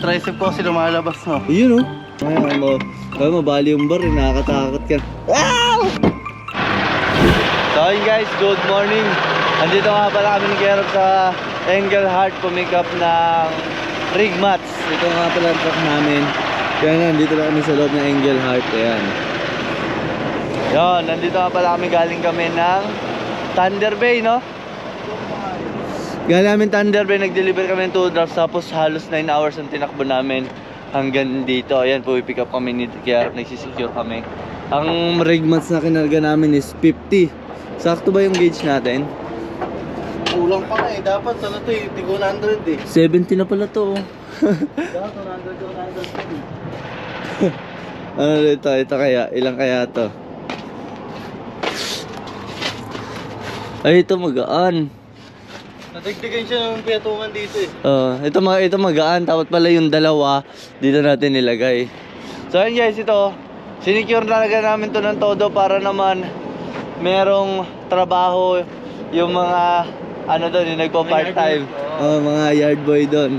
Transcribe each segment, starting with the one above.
Tricep ko kasi lumalabas no. Yun oh. Ayan mo. Kaya mabali yung bar, eh, nakakatakot ka. So ayun guys, good morning. Andito nga pala kami ni Kerop sa Engelhardt pumick up ng rig mats. Ito nga pala ang truck namin. Kaya nga, nandito lang kami sa loob ng Engelhardt. Ayan. Yan, nandito nga pala kami galing kami ng Thunder Bay, no? Galing namin Thunder Bay, nag-deliver kami ng 2 drops tapos halos 9 hours ang tinakbo namin hanggang dito. Ayan, pupipick up kami ni kaya nagsisecure kami. Ang rig mats na kinarga namin is 50. Sakto ba yung gauge natin? Kulang pa nga eh. Dapat ano to eh. Tigo 100 eh. 70 na pala to. Dapat 100 100 ano dito? Ito kaya? Ilang kaya to? Ay, ito magaan. Nadigdigan siya ng piyatungan dito eh. Oh, ito mga ito magaan tapos pala yung dalawa dito natin nilagay. So ayun guys, ito sinicure talaga namin to ng todo para naman merong trabaho yung mga ano doon, yung. Mga yard boy. Oh, mga yard boy doon.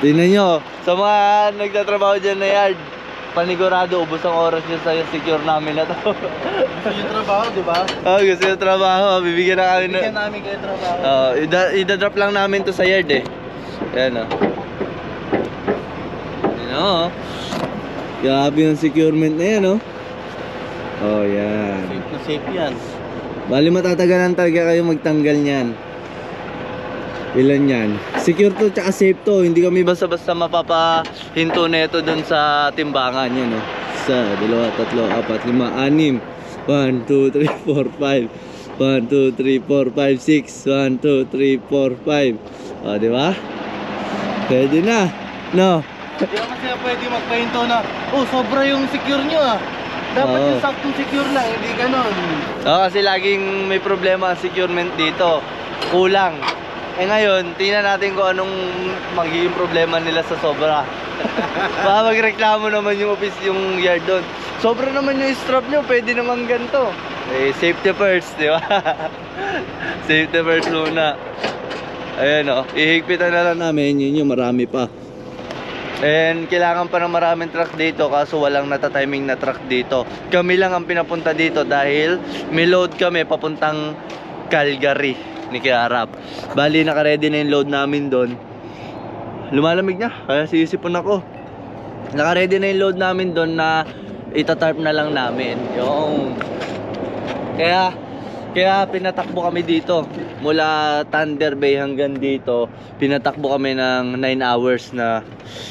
Tingnan nyo, sa mga nagtatrabaho dyan na yard, panigurado, ubos ang oras nyo sa secure namin na to. Gusto yung trabaho, di ba? oh, gusto yung trabaho, bibigyan na kami na. Bigyan namin kayo trabaho. Oh, ida ida-drop lang namin to sa yard eh. Ayan oh. Ayan oh. Grabe yung securement na yan oh. Oh, yan. Safe na safe yan. Bali matatagalan talaga kayo magtanggal niyan. Ilan yan? Secure to tsaka safe to. Hindi kami basta-basta mapapahinto na ito dun sa timbangan yan oh. Isa, dalawa, tatlo, apat, lima, anim. 1, 2, 3, 4, 5. 1, 2, 3, 4, 5, 6. 1, 2, 3, 4, 5. O, di ba? Pwede na. No? Hindi naman sila pwede magpahinto na, oh, sobra yung secure nyo ah. Dapat Oo. yung saktong secure lang, hindi ganon. Oo, kasi laging may problema ang securement dito. Kulang. Eh ngayon, tingnan natin kung anong magiging problema nila sa sobra. Baka magreklamo naman yung office yung yard doon. Sobra naman yung strap nyo, pwede naman ganito. Eh, safety first, di ba? safety first muna. Ayan o, ihigpitan na lang namin, yun yung marami pa. And kailangan pa ng maraming truck dito kaso walang natatiming na truck dito. Kami lang ang pinapunta dito dahil may load kami papuntang Calgary ni Kiarap. Bali naka-ready na yung load namin doon. Lumalamig na kaya sisipon ako. Naka-ready na yung load namin doon na itatarp na lang namin. Yung kaya kaya pinatakbo kami dito mula Thunder Bay hanggang dito. Pinatakbo kami ng 9 hours na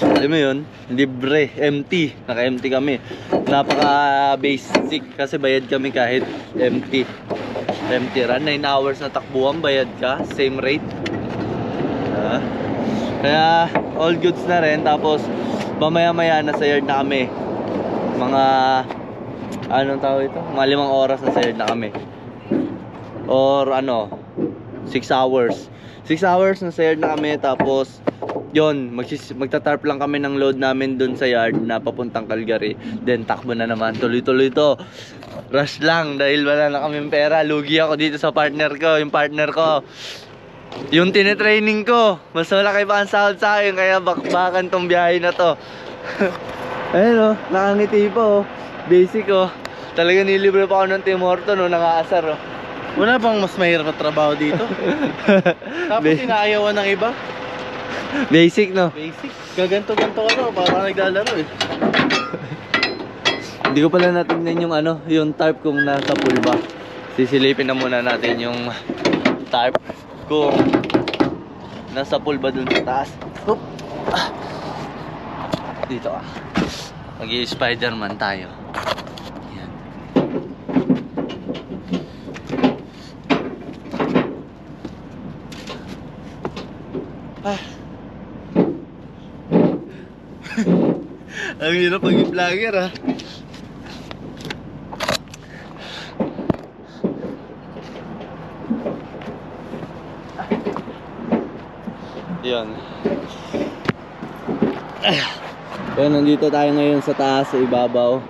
alam mo yun, libre, empty. Naka-empty kami. Napaka basic kasi bayad kami kahit empty. Empty run, 9 hours na takbuhan, bayad ka, same rate. Ah. Kaya all goods na rin tapos mamaya-maya na sa yard na kami. Mga anong tawag ito? Mga limang oras na sa yard na kami or ano 6 hours. 6 hours na sa na kami tapos yon magtatarp lang kami ng load namin dun sa yard na papuntang Calgary. Then takbo na naman. Tuloy-tuloy to. Rush lang dahil wala na kaming pera. Lugi ako dito sa partner ko yung partner ko. Yung tinetraining ko mas malaki pa ang sahod sa akin kaya bakbakan tong biyahe na to. Ayun oh nakangiti po oh. basic oh. Talaga nilibre pa ako ng Tim Horton oh nakaasar oh Wala bang mas mahirap na trabaho dito? Tapos Ba- inaayawan ng iba? Basic no? Basic. Gaganto-ganto ka no, parang naglalaro eh. Hindi ko pala natignan yung ano, yung tarp kung nasa pool ba. Sisilipin na muna natin yung tarp kung nasa pool ba dun sa taas. Oop. Ah. Dito ah. Mag-i-spiderman tayo. Ah. Ang hirap maging vlogger ah. Yan. Yan, nandito tayo ngayon sa taas, sa ibabaw.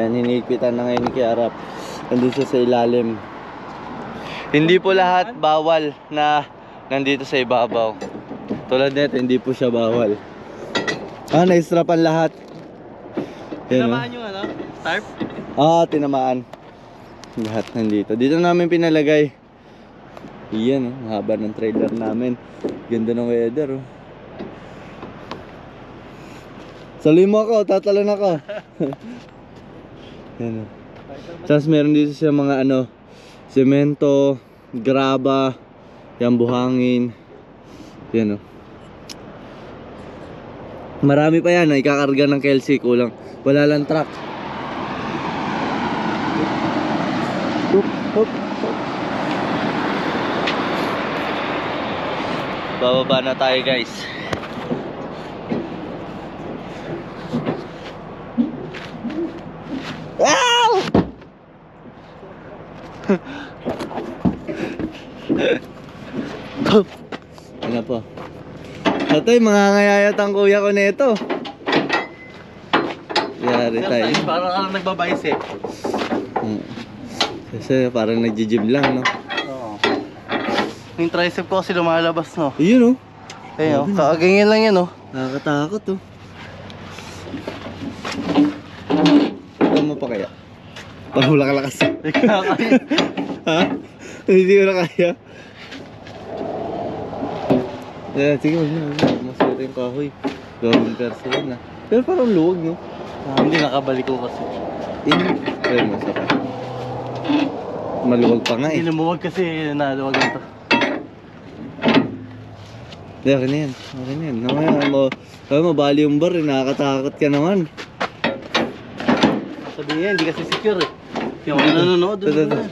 Yan, hinigpitan na ngayon ni Kiarap. Nandito sa ilalim. Hindi po lahat bawal na nandito sa ibabaw. Tulad nito, hindi po siya bawal. Ah, na-strapan lahat. Yan, oh. Tinamaan yung ano? Tarp? Ah, tinamaan. Lahat nandito. Dito namin pinalagay. Iyan, oh, haba ng trailer namin. Ganda ng weather, oh. Saloy mo ako, tatalon ako. Yan, oh. Tapos meron dito siya mga ano, semento, graba, yan buhangin. Yan, oh. Marami pa yan, ikakarga ng Kelsey, kulang. Wala lang truck. Hup, hup, hup. Bababa na tayo guys. Ow! Hup. Ano po? Tatay, mga ngayayat ang kuya ko nito. Yari tayo. Parang ka lang nagbabicep. Hmm. Kasi parang nagji-gym lang, no? Oo. Yung tricep ko kasi lumalabas, no? Ayun, oh. Ayun, oh. Kaagingin lang yan, oh. Nakakatakot, oh. Ito mo pa kaya? Parang wala ka lakas. ha? Hindi ko na kaya. Yeah, sige, wag na. Masira yung kahoy. Gawin perso yan, ah. Pero parang luwag, no? Ah, hindi nakabalik ko kasi. In... Try mo, saka. Maluwag pa nga, eh. Hindi lumuwag kasi naluwagan to. Hindi, okay na yan. Okay na yan. Naman, mo, sabi mo, bali yung bar, eh. Nakakatakot ka naman. Sabihin, hindi kasi secure, eh. Yung nanonood, Ito, ito, doon ito.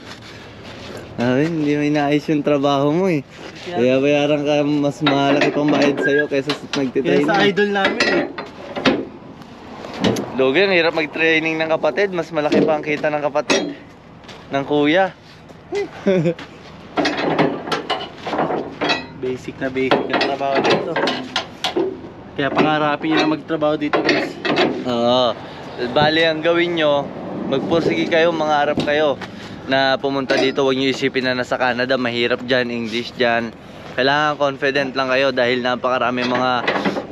Sabi, hindi mo inaayos yung trabaho mo eh. Kaya bayaran ka mas malaki pang bayad sa'yo kaysa sa Yan nagtitrain. sa idol namin, eh. Ang hirap mag-training ng kapatid. Mas malaki pa ang kita ng kapatid. Ng kuya. Basic na basic ang trabaho dito. Kaya pangarapin nyo na magtrabaho dito, guys. Oo. Bali, ang gawin nyo, magpursige kayo, mangarap kayo na pumunta dito. Huwag nyo isipin na nasa Canada. Mahirap dyan, English dyan. Kailangan confident lang kayo dahil napakarami mga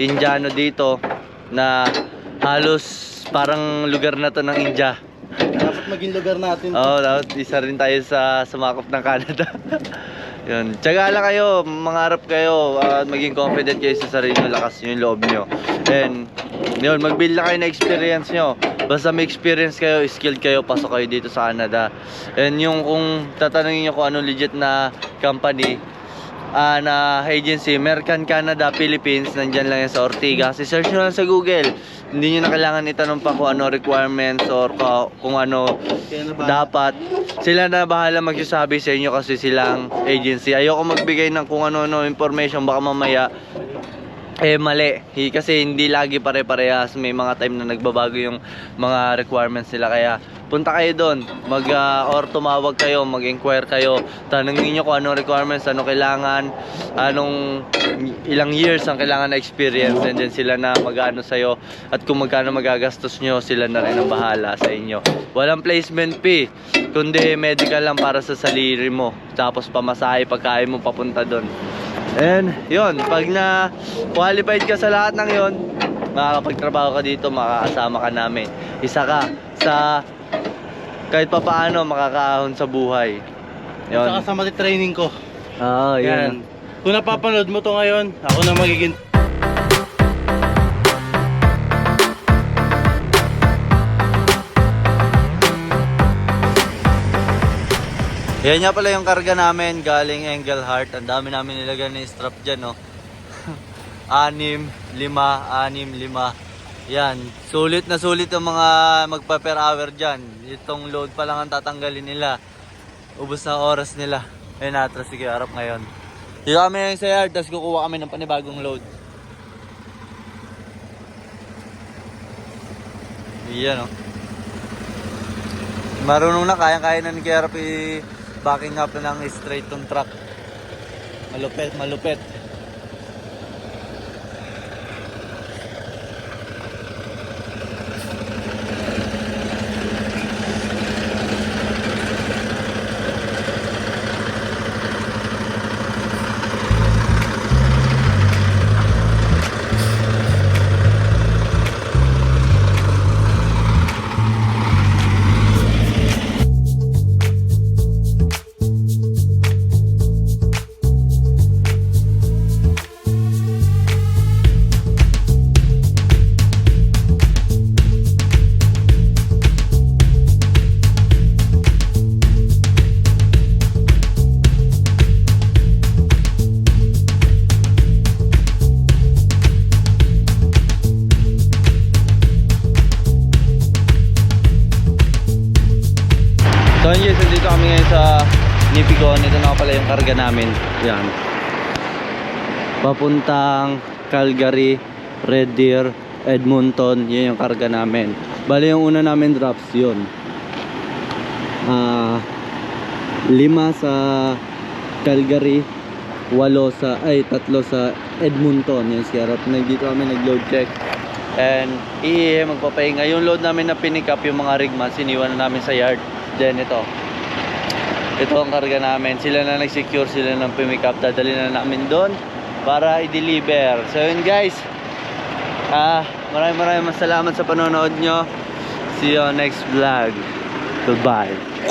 Indiano dito na halos parang lugar na to ng India. Dapat maging lugar natin. Oo, oh, dapat isa rin tayo sa sumakop ng Canada. Yun. Tsaga lang kayo, mangarap kayo, at maging confident kayo sa sarili nyo, lakas nyo yung loob nyo. And, yun, mag-build lang kayo ng experience nyo. Basta may experience kayo, skilled kayo, pasok kayo dito sa Canada. And yung kung tatanungin nyo kung ano legit na company, ah, na agency, American Canada, Philippines, nandyan lang yan sa Ortigas. I-search nyo lang sa Google. Hindi nyo na kailangan itanong pa kung ano requirements or ka- kung ano dapat. Sila na bahala magsasabi sa inyo kasi silang agency. Ayoko magbigay ng kung ano-ano information baka mamaya eh mali. Kasi hindi lagi pare-parehas. May mga time na nagbabago yung mga requirements nila. Kaya punta kayo doon. Mag, ah, or tumawag kayo, mag-inquire kayo. Tanungin nyo kung anong requirements, ano kailangan, anong ilang years ang kailangan na experience. And then sila na mag-ano sa'yo. At kung magkano magagastos nyo, sila na rin ang bahala sa inyo. Walang placement fee. Kundi medical lang para sa saliri mo. Tapos pamasahe pagkain mo papunta doon. And yun, pag na qualified ka sa lahat ng yon, makakapagtrabaho ka dito, makakasama ka namin. Isa ka sa kahit pa paano makakaahon sa buhay. Yun. Yun. Saka sa training ko. Oo, Yan. yun. Kung napapanood mo to ngayon, ako na magiging Yan nga pala yung karga namin galing Engelhart. Ang dami namin nilagay na strap dyan, no? anim, lima, anim, lima. Yan. Sulit na sulit ang mga magpa per hour dyan. Itong load pa lang ang tatanggalin nila. Ubus na oras nila. Ayun atras sige harap ngayon. Dito kami ngayon sa yard, tapos kukuha kami ng panibagong load. Yan, no? Marunong na, kaya-kaya na ni Kerap i-backing up ng straight tong truck. Malupet, malupet. Pala yung karga namin. Yan. Papuntang Calgary, Red Deer, Edmonton. Yan yung karga namin. Bali yung una namin drops yun. Ah, lima sa Calgary, walo sa, ay tatlo sa Edmonton. Yan si Harap. Nandito kami nag-load check. And iihe magpapahinga. Yung load namin na pinick up yung mga rigman, siniwan na namin sa yard. Then ito. Ito ang karga namin. Sila na nag-secure, sila na pimick up. Dadali na namin doon para i-deliver. So yun guys. Ah, maraming maraming salamat sa panonood nyo. See you next vlog. Goodbye.